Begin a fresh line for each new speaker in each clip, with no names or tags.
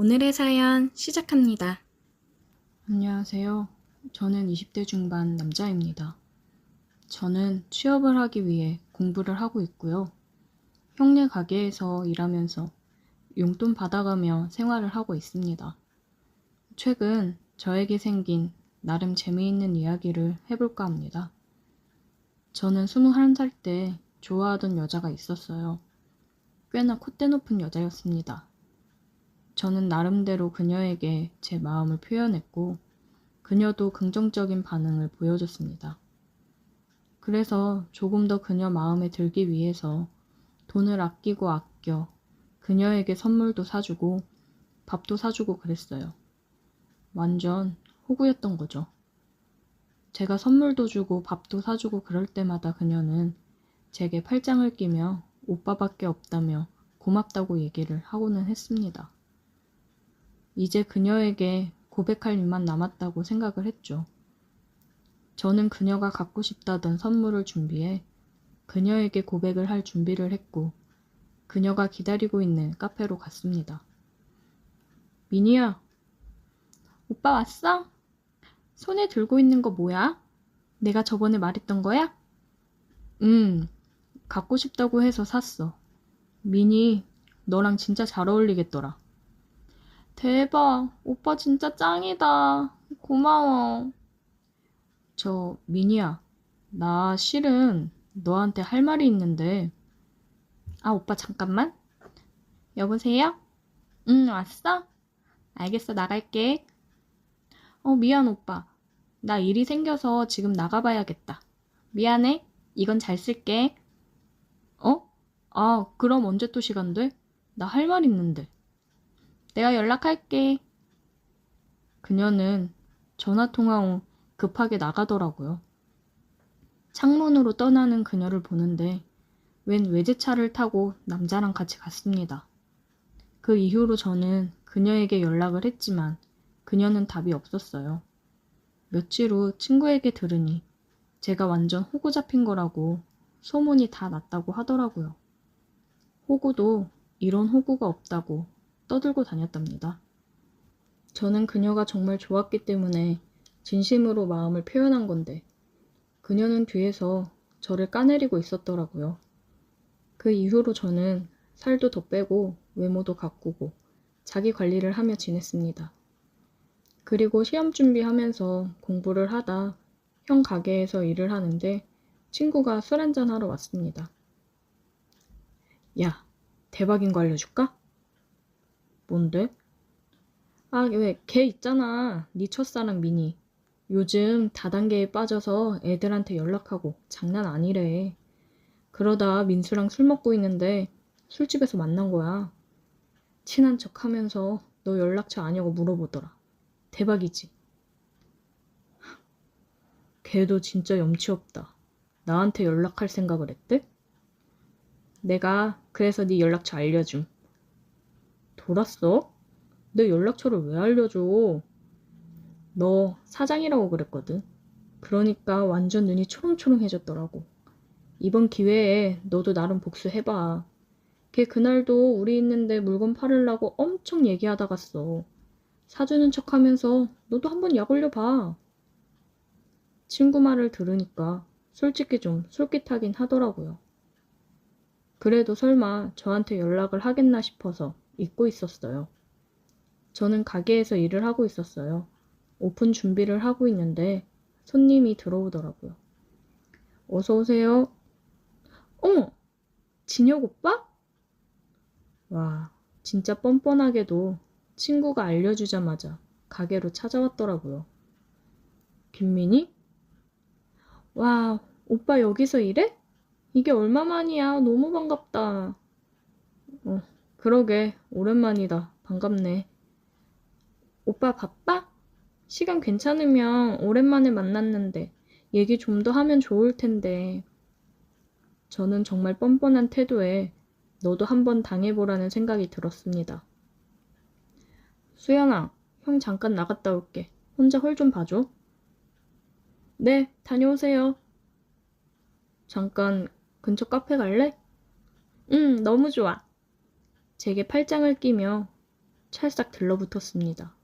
오늘의 사연 시작합니다.
안녕하세요. 저는 20대 중반 남자입니다. 저는 취업을 하기 위해 공부를 하고 있고요. 형네 가게에서 일하면서 용돈 받아가며 생활을 하고 있습니다. 최근 저에게 생긴 나름 재미있는 이야기를 해볼까 합니다. 저는 21살 때 좋아하던 여자가 있었어요. 꽤나 콧대 높은 여자였습니다. 저는 나름대로 그녀에게 제 마음을 표현했고, 그녀도 긍정적인 반응을 보여줬습니다. 그래서 조금 더 그녀 마음에 들기 위해서 돈을 아끼고 아껴 그녀에게 선물도 사주고 밥도 사주고 그랬어요. 완전 호구였던 거죠. 제가 선물도 주고 밥도 사주고 그럴 때마다 그녀는 제게 팔짱을 끼며 오빠밖에 없다며 고맙다고 얘기를 하고는 했습니다. 이제 그녀에게 고백할 일만 남았다고 생각을 했죠. 저는 그녀가 갖고 싶다던 선물을 준비해 그녀에게 고백을 할 준비를 했고, 그녀가 기다리고 있는 카페로 갔습니다. 미니야, 오빠 왔어? 손에 들고 있는 거 뭐야? 내가 저번에 말했던 거야? 응, 갖고 싶다고 해서 샀어. 미니, 너랑 진짜 잘 어울리겠더라. 대박, 오빠 진짜 짱이다. 고마워. 저, 미니야, 나 실은 너한테 할 말이 있는데. 아, 오빠 잠깐만. 여보세요? 응, 왔어? 알겠어, 나갈게. 어, 미안, 오빠. 나 일이 생겨서 지금 나가봐야겠다. 미안해. 이건 잘 쓸게. 어? 아, 그럼 언제 또 시간 돼? 나 할 말 있는데. 내가 연락할게. 그녀는 전화통화 후 급하게 나가더라고요. 창문으로 떠나는 그녀를 보는데 웬 외제차를 타고 남자랑 같이 갔습니다. 그 이후로 저는 그녀에게 연락을 했지만 그녀는 답이 없었어요. 며칠 후 친구에게 들으니 제가 완전 호구 잡힌 거라고 소문이 다 났다고 하더라고요. 호구도 이런 호구가 없다고 떠들고 다녔답니다. 저는 그녀가 정말 좋았기 때문에 진심으로 마음을 표현한 건데 그녀는 뒤에서 저를 까내리고 있었더라고요. 그 이후로 저는 살도 더 빼고 외모도 가꾸고 자기 관리를 하며 지냈습니다. 그리고 시험 준비하면서 공부를 하다 형 가게에서 일을 하는데 친구가 술 한잔 하러 왔습니다. 야, 대박인 거 알려줄까? 뭔데? 아, 왜, 걔 있잖아. 네 첫사랑 미니. 요즘 다단계에 빠져서 애들한테 연락하고 장난 아니래. 그러다 민수랑 술 먹고 있는데 술집에서 만난 거야. 친한 척 하면서 너 연락처 아냐고 물어보더라. 대박이지? 걔도 진짜 염치 없다. 나한테 연락할 생각을 했대? 내가 그래서 네 연락처 알려줌. 돌았어? 내 연락처를 왜 알려줘? 너 사장이라고 그랬거든. 그러니까 완전 눈이 초롱초롱해졌더라고. 이번 기회에 너도 나름 복수해봐. 걔 그날도 우리 있는데 물건 팔으려고 엄청 얘기하다 갔어. 사주는 척 하면서 너도 한번 약 올려봐. 친구 말을 들으니까 솔직히 좀 솔깃하긴 하더라고요. 그래도 설마 저한테 연락을 하겠나 싶어서 잊고 있었어요. 저는 가게에서 일을 하고 있었어요. 오픈 준비를 하고 있는데 손님이 들어오더라고요. 어서 오세요. 어머! 진혁 오빠? 와, 진짜 뻔뻔하게도 친구가 알려주자마자 가게로 찾아왔더라고요. 김민희? 와, 오빠 여기서 일해? 이게 얼마만이야. 너무 반갑다. 어, 그러게. 오랜만이다. 반갑네. 오빠 바빠? 시간 괜찮으면 오랜만에 만났는데 얘기 좀 더 하면 좋을 텐데. 저는 정말 뻔뻔한 태도에 너도 한번 당해보라는 생각이 들었습니다. 수연아, 형 잠깐 나갔다 올게. 혼자 헐좀 봐줘. 네, 다녀오세요. 잠깐 근처 카페 갈래? 응, 너무 좋아. 제게 팔짱을 끼며 찰싹 들러붙었습니다.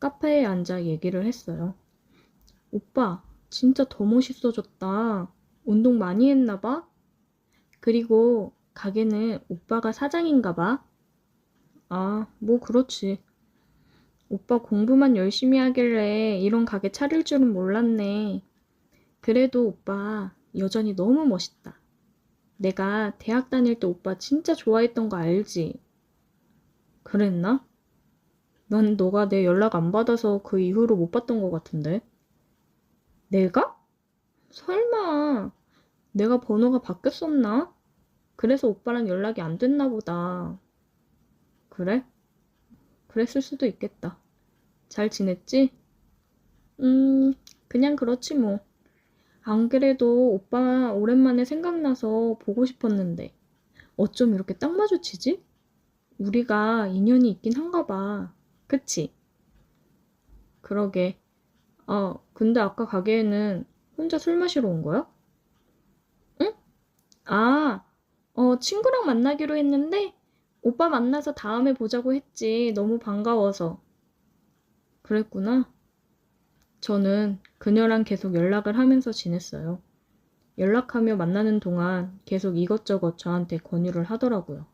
카페에 앉아 얘기를 했어요. 오빠, 진짜 더 멋있어졌다. 운동 많이 했나 봐? 그리고 가게는 오빠가 사장인가 봐? 아, 뭐 그렇지. 오빠 공부만 열심히 하길래 이런 가게 차릴 줄은 몰랐네. 그래도 오빠 여전히 너무 멋있다. 내가 대학 다닐 때 오빠 진짜 좋아했던 거 알지? 그랬나? 난 너가 내 연락 안 받아서 그 이후로 못 봤던 것 같은데. 내가? 설마, 내가 번호가 바뀌었었나? 그래서 오빠랑 연락이 안 됐나 보다. 그래? 그랬을 수도 있겠다. 잘 지냈지? 음, 그냥 그렇지 뭐. 안 그래도 오빠 오랜만에 생각나서 보고 싶었는데. 어쩜 이렇게 딱 마주치지? 우리가 인연이 있긴 한가 봐. 그치? 그러게. 어, 근데 아까 가게에는 혼자 술 마시러 온 거야? 응? 아, 어, 친구랑 만나기로 했는데, 오빠 만나서 다음에 보자고 했지. 너무 반가워서. 그랬구나. 저는 그녀랑 계속 연락을 하면서 지냈어요. 연락하며 만나는 동안 계속 이것저것 저한테 권유를 하더라고요.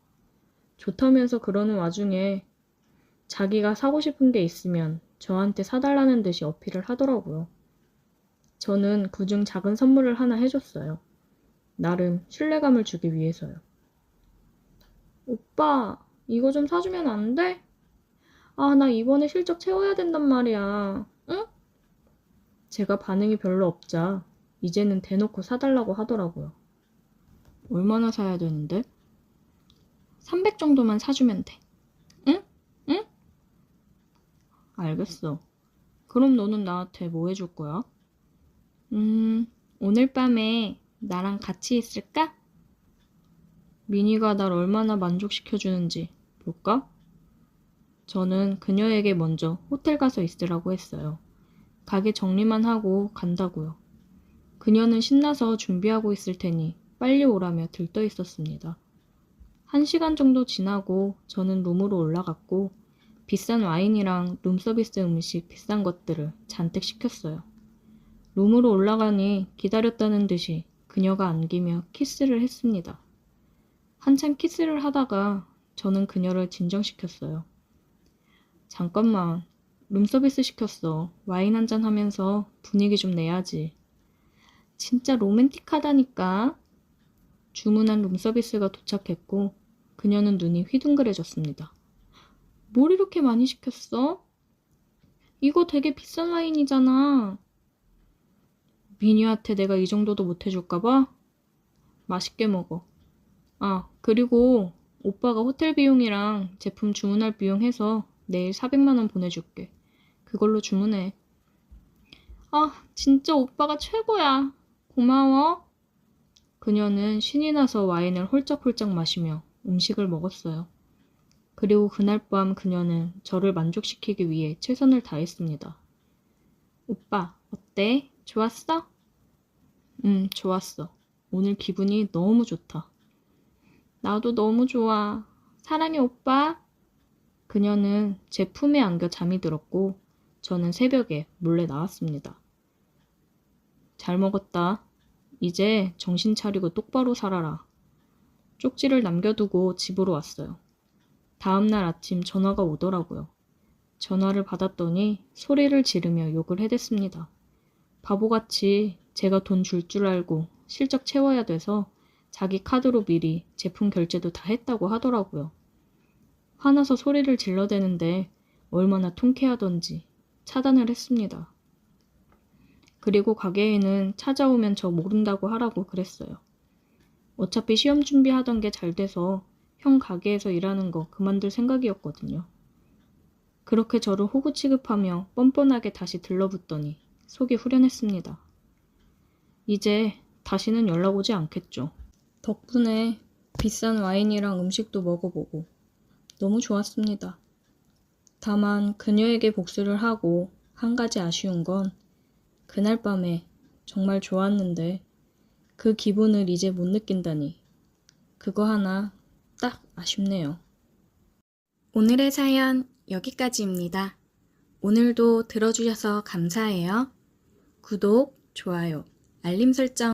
좋다면서 그러는 와중에 자기가 사고 싶은 게 있으면 저한테 사달라는 듯이 어필을 하더라고요. 저는 그중 작은 선물을 하나 해줬어요. 나름 신뢰감을 주기 위해서요. 오빠, 이거 좀 사주면 안 돼? 아, 나 이번에 실적 채워야 된단 말이야. 응? 제가 반응이 별로 없자 이제는 대놓고 사달라고 하더라고요. 얼마나 사야 되는데? 300 정도만 사주면 돼. 응? 응? 알겠어. 그럼 너는 나한테 뭐 해줄 거야? 음, 오늘 밤에 나랑 같이 있을까? 미니가 날 얼마나 만족시켜주는지 볼까? 저는 그녀에게 먼저 호텔 가서 있으라고 했어요. 가게 정리만 하고 간다고요. 그녀는 신나서 준비하고 있을 테니 빨리 오라며 들떠 있었습니다. 한 시간 정도 지나고 저는 룸으로 올라갔고 비싼 와인이랑 룸서비스 음식 비싼 것들을 잔뜩 시켰어요. 룸으로 올라가니 기다렸다는 듯이 그녀가 안기며 키스를 했습니다. 한참 키스를 하다가 저는 그녀를 진정시켰어요. 잠깐만, 룸서비스 시켰어. 와인 한 잔 하면서 분위기 좀 내야지. 진짜 로맨틱하다니까. 주문한 룸서비스가 도착했고 그녀는 눈이 휘둥그레졌습니다. 뭘 이렇게 많이 시켰어? 이거 되게 비싼 와인이잖아. 미니한테 내가 이 정도도 못 해줄까봐? 맛있게 먹어. 아, 그리고 오빠가 호텔 비용이랑 제품 주문할 비용 해서 내일 400만원 보내줄게. 그걸로 주문해. 아, 진짜 오빠가 최고야. 고마워. 그녀는 신이 나서 와인을 홀짝홀짝 마시며 음식을 먹었어요. 그리고 그날 밤 그녀는 저를 만족시키기 위해 최선을 다했습니다. 오빠, 어때? 좋았어? 응, 좋았어. 오늘 기분이 너무 좋다. 나도 너무 좋아. 사랑해, 오빠. 그녀는 제 품에 안겨 잠이 들었고, 저는 새벽에 몰래 나왔습니다. 잘 먹었다. 이제 정신 차리고 똑바로 살아라. 쪽지를 남겨두고 집으로 왔어요. 다음날 아침 전화가 오더라고요. 전화를 받았더니 소리를 지르며 욕을 해댔습니다. 바보같이 제가 돈 줄줄 알고 실적 채워야 돼서 자기 카드로 미리 제품 결제도 다 했다고 하더라고요. 화나서 소리를 질러대는데 얼마나 통쾌하던지 차단을 했습니다. 그리고 가게에는 찾아오면 저 모른다고 하라고 그랬어요. 어차피 시험 준비하던 게 잘 돼서 형 가게에서 일하는 거 그만둘 생각이었거든요. 그렇게 저를 호구 취급하며 뻔뻔하게 다시 들러붙더니 속이 후련했습니다. 이제 다시는 연락 오지 않겠죠. 덕분에 비싼 와인이랑 음식도 먹어보고 너무 좋았습니다. 다만 그녀에게 복수를 하고 한 가지 아쉬운 건 그날 밤에 정말 좋았는데 그 기분을 이제 못 느낀다니 그거 하나 딱 아쉽네요.
오늘의 사연 여기까지입니다. 오늘도 들어주셔서 감사해요. 구독, 좋아요, 알림 설정